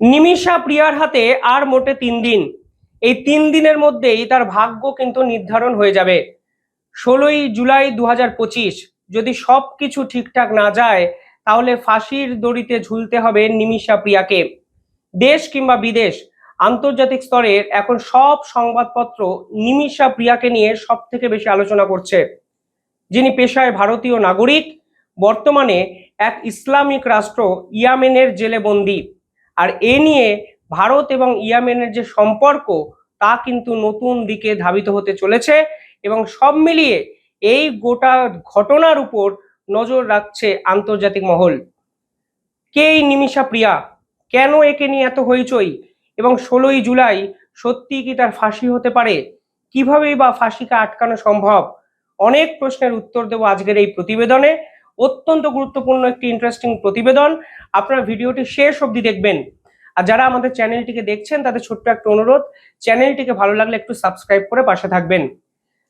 নিমিষা প্রিয়ার হাতে আর মোটে তিন দিন। এই তিন দিনের মধ্যেই তার ভাগ্য কিন্তু নির্ধারণ হয়ে যাবে। ষোলোই জুলাই দু পঁচিশ, যদি সব কিছু ঠিকঠাক না যায়, তাহলে ফাঁসির দড়িতে ঝুলতে হবে নিমিষা প্রিয়াকে। দেশ কিংবা বিদেশ, আন্তর্জাতিক স্তরের এখন সব সংবাদপত্র নিমিষা প্রিয়াকে নিয়ে সব থেকে বেশি আলোচনা করছে। যিনি পেশায় ভারতীয় নাগরিক, বর্তমানে এক ইসলামিক রাষ্ট্র ইয়ামেনের জেলে বন্দী। আর এ নিয়ে ভারত এবং ইয়ামেনের যে সম্পর্ক, তা কিন্তু নতুন দিকে ধাবিত হতে চলেছে এবং সব মিলিয়ে এই গোটা ঘটনার উপর নজর রাখছে আন্তর্জাতিক মহল। কে এই নিমিষা প্রিয়া? কেন একে নিয়ে এত হইচই? এবং ষোলোই জুলাই সত্যি কি তার ফাঁসি হতে পারে? কিভাবেই বা ফাঁসিকে আটকানো সম্ভব? অনেক প্রশ্নের উত্তর দেবো আজকের এই প্রতিবেদনে। অত্যন্ত গুরুত্বপূর্ণ একটি ইন্টারেস্টিং প্রতিবেদন। আপনারা ভিডিওটি শেষ অবধি দেখবেন। আর যারা আমাদের চ্যানেলটিকে দেখছেন, তাদের ছোট্ট একটা অনুরোধ, চ্যানেলটিকে ভালো লাগলে একটু সাবস্ক্রাইব করে পাশে থাকবেন।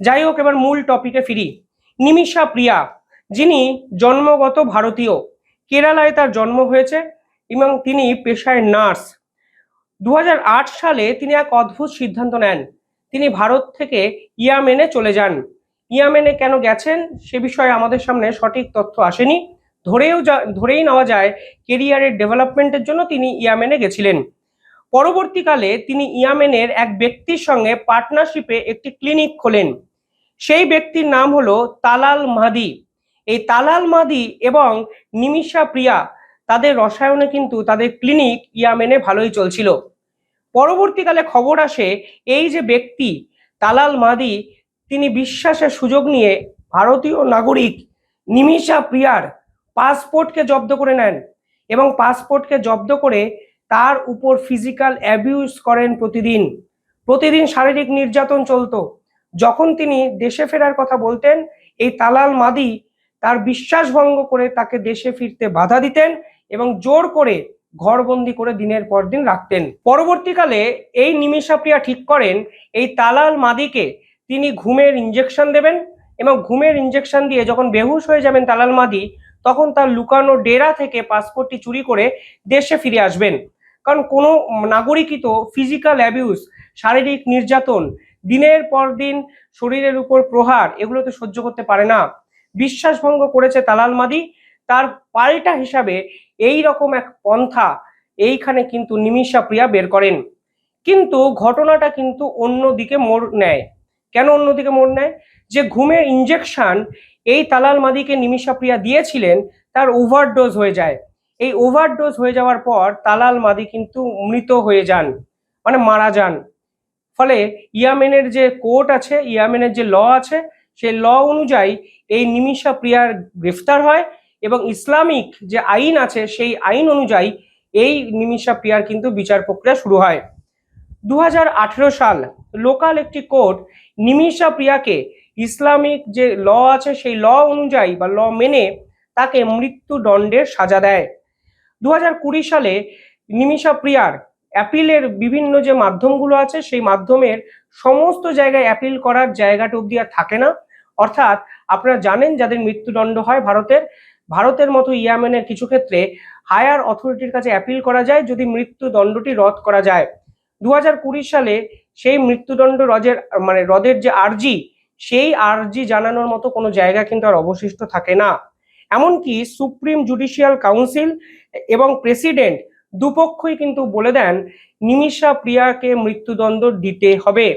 যাই হোক, এবার মূল টপিকে ফিরি। নিমিষা প্রিয়া, যিনি জন্মগত ভারতীয়, কেরালায় তার জন্ম হয়েছে এবং তিনি পেশায় নার্স। দু হাজার আট সালে তিনি এক অদ্ভুত সিদ্ধান্ত নেন। তিনি ভারত থেকে ইয়ামেনে চলে যান। ইয়ামেনে কেন গেছেন সে বিষয়ে আমাদের সামনে সঠিক তথ্য আসেনি। ধরেও যা, ধরেই নেওয়া যায় কেরিয়ারের ডেভেলপমেন্টের জন্য তিনি ইয়ামেনে গেছিলেন। পরবর্তীকালে তিনি ইয়ামেনের এক ব্যক্তির সঙ্গে পার্টনারশিপে একটি ক্লিনিক খোলেন। সেই ব্যক্তির নাম হলো তালাল মাদি এই তালাল মাদি এবং নিমিষা প্রিয়া, তাদের রসায়নে কিন্তু তাদের ক্লিনিক ইয়ামেনে ভালোই চলছিল। পরবর্তীকালে খবর আসে, এই যে ব্যক্তি, তালাল মাদি তিনি বিশ্বাসের সুযোগ নিয়ে ভারতীয় নাগরিক নিমিষা প্রিয়ার পাসপোর্টকে জব্দ করে নেন এবং পাসপোর্টকে জব্দ করে তার উপর ফিজিক্যাল অ্যাবিউজ করেন প্রতিদিন। প্রতিদিন শারীরিক নির্যাতন চলতো। যখন তিনি দেশে ফেরার কথা বলতেন, এই তালাল মাদি তার বিশ্বাস ভঙ্গ করে তাকে দেশে ফিরতে বাধা দিতেন এবং জোর করে ঘরবন্দি করে দিনের পর দিন রাখতেন। পরবর্তীকালে এই নিমিষা প্রিয়া ঠিক করেন, এই তালাল মাদিকে তিনি ঘুমের ইঞ্জেকশন দেবেন এবং ঘুমের ইঞ্জেকশন দিয়ে যখন বেহুশ হয়ে যাবেন তালাল মাদি, তখন তার লুকানো ডেরা থেকে পাসপোর্টটি চুরি করে দেশে ফিরে আসবেন। কারণ কোনো নাগরিকই তো ফিজিক্যাল অ্যাবিউজ শারীরিক নির্যাতন, দিনের পর দিন শরীরের উপর প্রহার এগুলো তো সহ্য করতে পারে না। বিশ্বাসভঙ্গ করেছে তালাল মাদি। তার পাল্টা হিসাবে এই রকম এক পন্থা এইখানে কিন্তু নিমিষা প্রিয়া বের করেন। কিন্তু ঘটনাটা কিন্তু অন্য দিকে মোড় নেয়। কেন অন্যদিকে মোড় নেয়? যে ঘুমের ইঞ্জেকশন এই তালাল মাদিকে নিমিষা প্রিয়া দিয়েছিলেন, তার ওভারডোজ হয়ে যায়। এই ওভারডোজ হয়ে যাওয়ার পর তালাল মাদি কিন্তু মৃত হয়ে যান মানে মারা যান। ফলে ইয়ামেনের যে কোর্ট আছে, ইয়ামেনের যে ল আছে, সেই ল অনুযায়ী এই নিমিষা প্রিয়ার গ্রেফতার হয় এবং ইসলামিক যে আইন আছে, সেই আইন অনুযায়ী এই নিমিষা প্রিয়ার কিন্তু বিচার প্রক্রিয়া শুরু হয়। দু হাজার আঠেরো সাল লোকাল একটি কোর্ট নিমিষা প্রিয়াকে ইসলামিক যে ল আছে সেই ল অনুযায়ী বা ল মেনে তাকে মৃত্যুদণ্ডের সাজা দেয়। দু হাজার কুড়ি সালে নিমিষা প্রিয়ার অ্যাপিলের বিভিন্ন যে মাধ্যমগুলো আছে সেই মাধ্যমের সমস্ত জায়গায় অ্যাপিল করার জায়গাটা অবধি আর থাকে না। অর্থাৎ আপনারা জানেন যাদের মৃত্যুদণ্ড হয় ভারতের ভারতের মতো ইয়ামেনের কিছু ক্ষেত্রে হায়ার অথরিটির কাছে অ্যাপিল করা যায় যদি মৃত্যুদণ্ডটি রদ করা যায়। দু হাজার কুড়ি সালে সেই মৃত্যুদণ্ড রজের মানে রদের যে আর্জি, সেই আর্জি জানানোর মতো কোনো জায়গা কিন্তু আর অবশিষ্ট থাকে না। এমনকি সুপ্রিম জুডিশিয়াল কাউন্সিল এবং প্রেসিডেন্ট দুপক্ষই কিন্তু বলে দেন, নিমিষা প্রিয়াকে মৃত্যুদণ্ড দিতে হবে।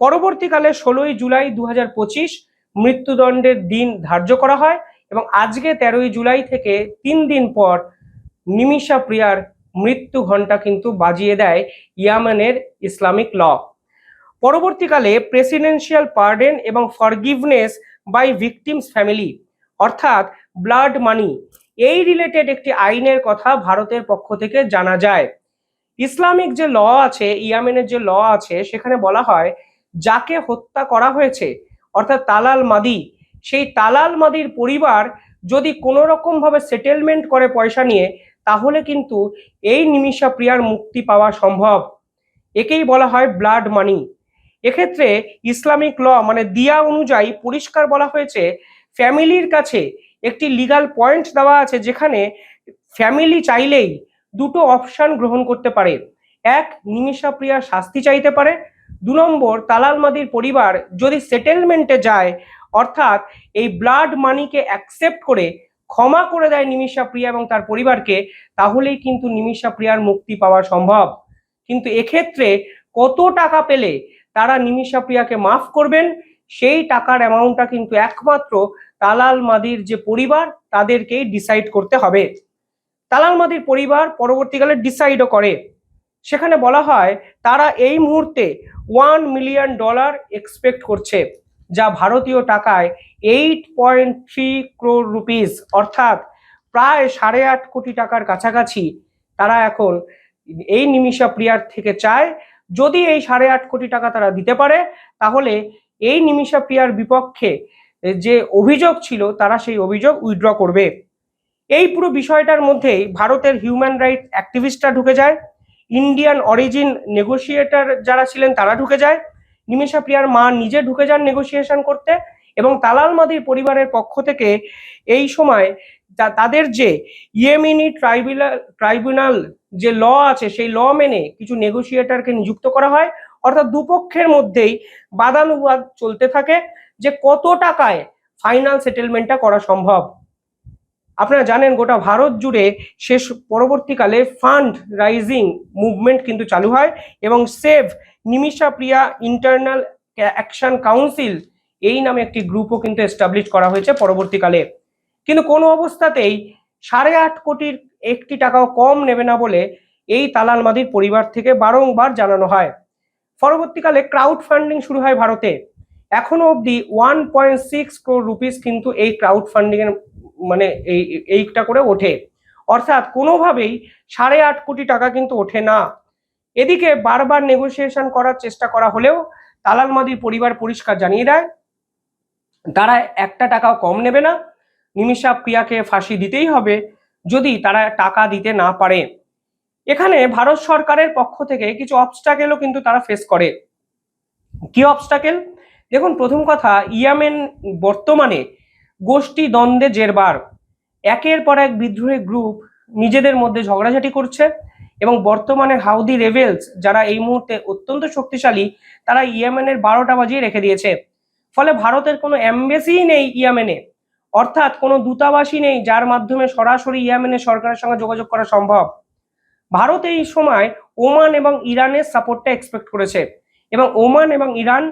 পরবর্তীকালে ষোলোই জুলাই দু হাজার পঁচিশ মৃত্যুদণ্ডের দিন ধার্য করা হয় এবং আজকে তেরোই জুলাই থেকে তিন দিন পর নিমিষা প্রিয়ার মৃত্যু ঘণ্টা কিন্তু বাজিয়ে দেয় ইয়ামানের ইসলামিক ল। পরবর্তীকালে প্রেসিডেন্সিয়াল পার্ডেন এবং ফরগিভনেস বাই ভিকটিমস ফ্যামিলি, অর্থাৎ ব্লাড মানি, এই রিলেটেড একটি আইনের কথা ভারতের পক্ষ থেকে জানা যায়। ইসলামিক যে ল আছে, ইয়ামেনের যে ল আছে, সেখানে বলা হয়, যাকে হত্যা করা হয়েছে, অর্থাৎ তালাল মাদি, সেই তালাল মাদির পরিবার যদি কোনো রকম ভাবে সেটেলমেন্ট করে পয়সা নিয়ে তাহলে কিন্তু এই নিমিষা প্রিয়ার মুক্তি পাওয়া সম্ভব। একেই বলা হয় ব্লাড মানি এক্ষেত্রে ইসলামিক ল মানে দিয়া অনুযায়ী পরিষ্কার বলা হয়েছে, ফ্যামিলির কাছে একটি লিগাল পয়েন্ট দেওয়া আছে যেখানে ফ্যামিলি চাইলেই দুটো অপশান গ্রহণ করতে পারে। এক, নিমিষা প্রিয়া শাস্তি চাইতে পারে। দু নম্বর, তালাল মাদির পরিবার যদি সেটেলমেন্টে যায়, অর্থাৎ এই ব্লাড মানিকে অ্যাকসেপ্ট করে ক্ষমা করে দেয় নিমিষা প্রিয়া এবং তার পরিবারকে, তাহলেই কিন্তু নিমিষা প্রিয়ার মুক্তি পাওয়া সম্ভব। কিন্তু এক্ষেত্রে কত টাকা পেলে তারা নিমিষা প্রিয়াকে মাফ করবেন? সেই টাকার অ্যামাউন্টটা কিন্তু একমাত্র তালাল মাদির যে পরিবার তাদেরকেই ডিসাইড করতে হবে। তালাল মাদির পরিবার পরবর্তীকালে ডিসাইডও করে। সেখানে বলা হয়, তারা এই মুহূর্তে ওয়ান মিলিয়ন ডলার এক্সপেক্ট করছে, যা ভারতীয় টাকায় eight point three crore rupees অর্থাৎ প্রায় সাড়ে আট কোটি টাকার কাছাকাছি তারা এখন এই নিমিষা প্রিয়ার থেকে চায়। যদি এই সাড়ে আট কোটি টাকা তারা দিতে পারে, তাহলে এই নিমিষা প্রিয়ার বিপক্ষে যে অভিযোগ ছিল, তারা সেই অভিযোগ উইথড্র করবে। এই পুরো বিষয়টার মধ্যেই ভারতের হিউম্যান রাইট অ্যাক্টিভিস্টরা ঢুকে যায়। ইন্ডিয়ান অরিজিন নেগোসিয়েটর যারা ছিলেন, তারা ঢুকে যায়। নিমিষা প্রিয়ার মা নিজে ঢুকে যান নেগোসিয়েশন করতে। এবং মাদির পরিবারের পক্ষ থেকে এই সময় তাদের যে ইয়েমিনি ট্রাইব্যুনাল ট্রাইব্যুনাল যে ল আছে, সেই ল মেনে কিছু নেগোসিয়েটরকে নিযুক্ত করা হয়। অর্থাৎ দুপক্ষের মধ্যেই বাদানুবাদ চলতে থাকে যে কত টাকায় ফাইনাল সেটেলমেন্টটা করা সম্ভব। আপনারা জানেন গোটা ভারত জুড়ে শেষ পরবর্তীকালে ফান্ড রাইজিং মুভমেন্ট কিন্তু চালু হয় এবং save Nimisha Priya internal action council এই নামে একটি গ্রুপও কিন্তু এস্টাবলিশ করা হয়েছে পরবর্তীকালে। কিন্তু কোনো অবস্থাতেই সাড়ে আট কোটির একটি টাকাও কম নেবে না বলে এই তালাল মাদির পরিবার থেকে বারংবার জানানো হয়। পরবর্তীকালে ক্রাউড ফান্ডিং শুরু হয় ভারতে। এখনও অবধি one point six crore rupees কিন্তু এই ক্রাউড ফান্ডিং এর মানে এই, এইটা করে ওঠে। অর্থাৎ কোনোভাবেই সাড়ে আট কোটি টাকা কিন্তু ওঠে না। এদিকে বারবার নেগোসিয়েশন করার চেষ্টা করা হলেও তালাল মাদির পরিবার পরিষ্কার জানিয়ে দেয় তারা একটা টাকাও কম নেবে না। নিমিষা প্রিয়াকে ফাঁসি দিতেই হবে, যদি তারা টাকা দিতে না পারে। এখানে ভারত সরকারের পক্ষ থেকে কিছু অবস্টাকেলও কিন্তু তারা ফেস করে। কি অবস্টাকেল দেখুন, প্রথম কথা, ইয়ামেন বর্তমানে গোষ্ঠী দ্বন্দ্বে জেরবার। একের পর এক বিদ্রোহী গ্রুপ নিজেদের মধ্যে ঝগড়াঝাটি করছে এবং বর্তমানে হাউদি রেভেলস যারা এই মুহূর্তে অত্যন্ত শক্তিশালী, তারা ইয়েমেনের বারোটা বাজিয়ে রেখে দিয়েছে। ফলে ভারতের কোনো অ্যাম্বাসিই নেই ইয়ামেনে। অর্থাৎ কোনো দূতাবাসই নেই যার মাধ্যমে সরাসরি ইয়ামেনের সরকারের সঙ্গে যোগাযোগ করা সম্ভব। ভারত এই সময় ওমান এবং ইরানের সাপোর্টটা এক্সপেক্ট করেছে এবং ওমান এবং ইরান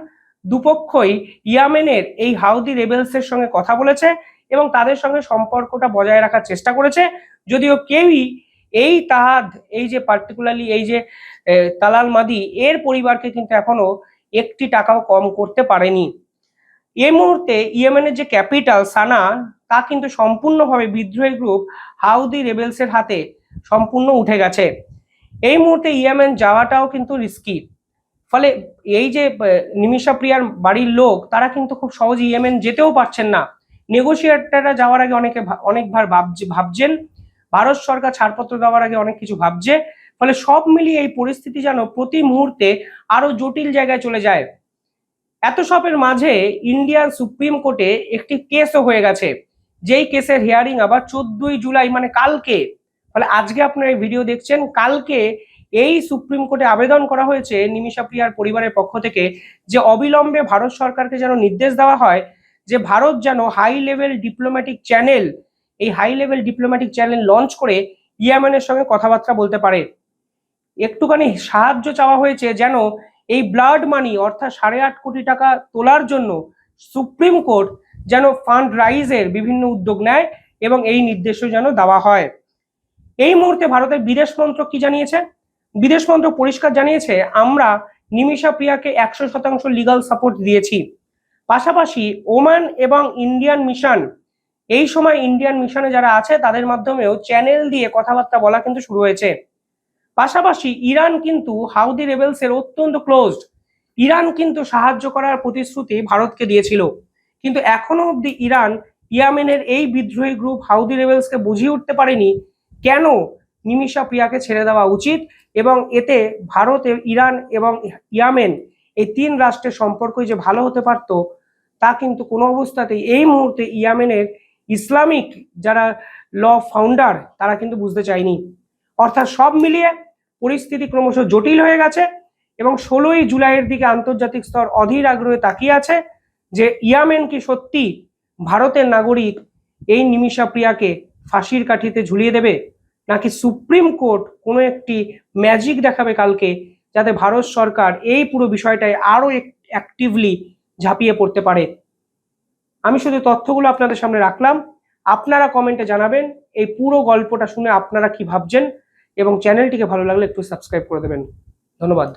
দুপক্ষই ইয়ামেনের এই হাউদি রেবেলসের সঙ্গে কথা বলেছে এবং তাদের সঙ্গে সম্পর্কটা বজায় রাখার চেষ্টা করেছে। যদিও কেউই এই তাহাদ, এই যে পার্টিকুলারলি এই যে তালাল মাদি, এর পরিবারকে কিন্তু এখনও একটি টাকাও কম করতে পারেনি। এই মুহূর্তে ইয়েমেনের যে ক্যাপিটাল সানা, তা কিন্তু সম্পূর্ণভাবে বিদ্রোহী গ্রুপ হাউদি রেবেলসের হাতে সম্পূর্ণ উঠে গেছে। এই মুহূর্তে ইয়েমেন যাওয়াটাও কিন্তু রিস্কি। ফলে এই যে নিমিষা প্রিয়ার বাড়ির লোক, তারা কিন্তু খুব সহজে ইয়েমেন যেতেও পারছেন না। নেগোসিয়েটাররা যাওয়ার আগে অনেকে অনেকবার ভাবছে ভাবছেন। ভারত সরকার ছাড়পত্র দেওয়ার আগে অনেক কিছু ভাবছে। ফলে সব মিলিয়ে এই পরিস্থিতি যেন প্রতি মুহূর্তে আরও জটিল জায়গায় চলে যায়। এত সবের মাঝে ইন্ডিয়ান সুপ্রিম কোর্টে একটি কেসও হয়ে গেছে। যেই কেসের হিয়ারিং আবার চোদ্দই জুলাই মানে কালকে। ফলে আজকে আপনারা এই ভিডিও দেখছেন, কালকে এই সুপ্রিম কোর্টে আবেদন করা হয়েছে নিমিষা প্রিয়ার পরিবারের পক্ষ থেকে যে অবিলম্বে ভারত সরকারকে যেন নির্দেশ দেওয়া হয় যে ভারত যেন হাই লেভেল ডিপ্লোম্যাটিক চ্যানেল এই high level diplomatic channel launch করে ইয়েমেনের সঙ্গে কথাবার্তা বলতে পারে। একটুখানি সাহায্য চাওয়া হয়েছে যেন এই ব্লাড মানি অর্থাৎ সাড়ে আট কোটি টাকা তোলার জন্য সুপ্রিম কোর্ট যেন ফান্ড রাইজের বিভিন্ন উদ্যোগ নেয় এবং এই নির্দেশও যেন দেওয়া হয়। এই মুহূর্তে ভারতের বিদেশ মন্ত্রক কি জানিয়েছে? বিদেশ মন্ত্রক পরিষ্কার জানিয়েছে, আমরা নিমিষা প্রিয়াকে একশো শতাংশ লিগাল সাপোর্ট দিয়েছি। পাশাপাশি ওমান এবং ইন্ডিয়ান মিশন, এই সময় ইন্ডিয়ান মিশনে যারা আছে, তাদের মাধ্যমেও চ্যানেল দিয়ে কথাবার্তা বলা কিন্তু শুরু হয়েছে। পাশাপাশি ইরান কিন্তু হাউদি রেবেলসের অত্যন্ত ক্লোজড ইরান কিন্তু সাহায্য করার প্রতিশ্রুতি ভারতকে দিয়েছিল। কিন্তু এখনও অবধি ইরান ইয়ামেনের এই বিদ্রোহী গ্রুপ হাউদি রেবেলসকে বুঝিয়ে উঠতে পারেনি। কেন? নিমিষা প্রিয়াকে ছেড়ে দেওয়া উচিত এবং এতে ভারত, ইরান এবং ইয়ামেন এই তিন রাষ্ট্রের সম্পর্কই যে ভালো হতে পারত, তা কিন্তু কোনো অবস্থাতেই এই মুহূর্তে ইয়ামেনের ইসলামিক যারা ল ফাউন্ডার তারা কিন্তু বুঝতে চায়নি। অর্থাৎ সব মিলিয়ে পরিস্থিতি ক্রমশ জটিল হয়ে গেছে এবং ষোলোই জুলাইয়ের দিকে আন্তর্জাতিক স্তর অধীর আগ্রহে তাকিয়ে আছে যে ইয়ামেন কি সত্যি ভারতের নাগরিক এই নিমিষা প্রিয়াকে ফাঁসির কাঠিতে ঝুলিয়ে দেবে? নাকি সুপ্রিম কোর্ট কোনো একটি ম্যাজিক দেখাবে কালকে যাতে ভারত সরকার এই পুরো বিষয়টায় আরও অ্যাক্টিভলি ঝাঁপিয়ে পড়তে পারে? আমি শুধু তথ্যগুলো আপনাদের সামনে রাখলাম। আপনারা কমেন্টে জানাবেন, এই পুরো গল্পটা শুনে আপনারা কি ভাবছেন? এবং চ্যানেলটিকে ভালো লাগলে একটু সাবস্ক্রাইব করে দেবেন। ধন্যবাদ।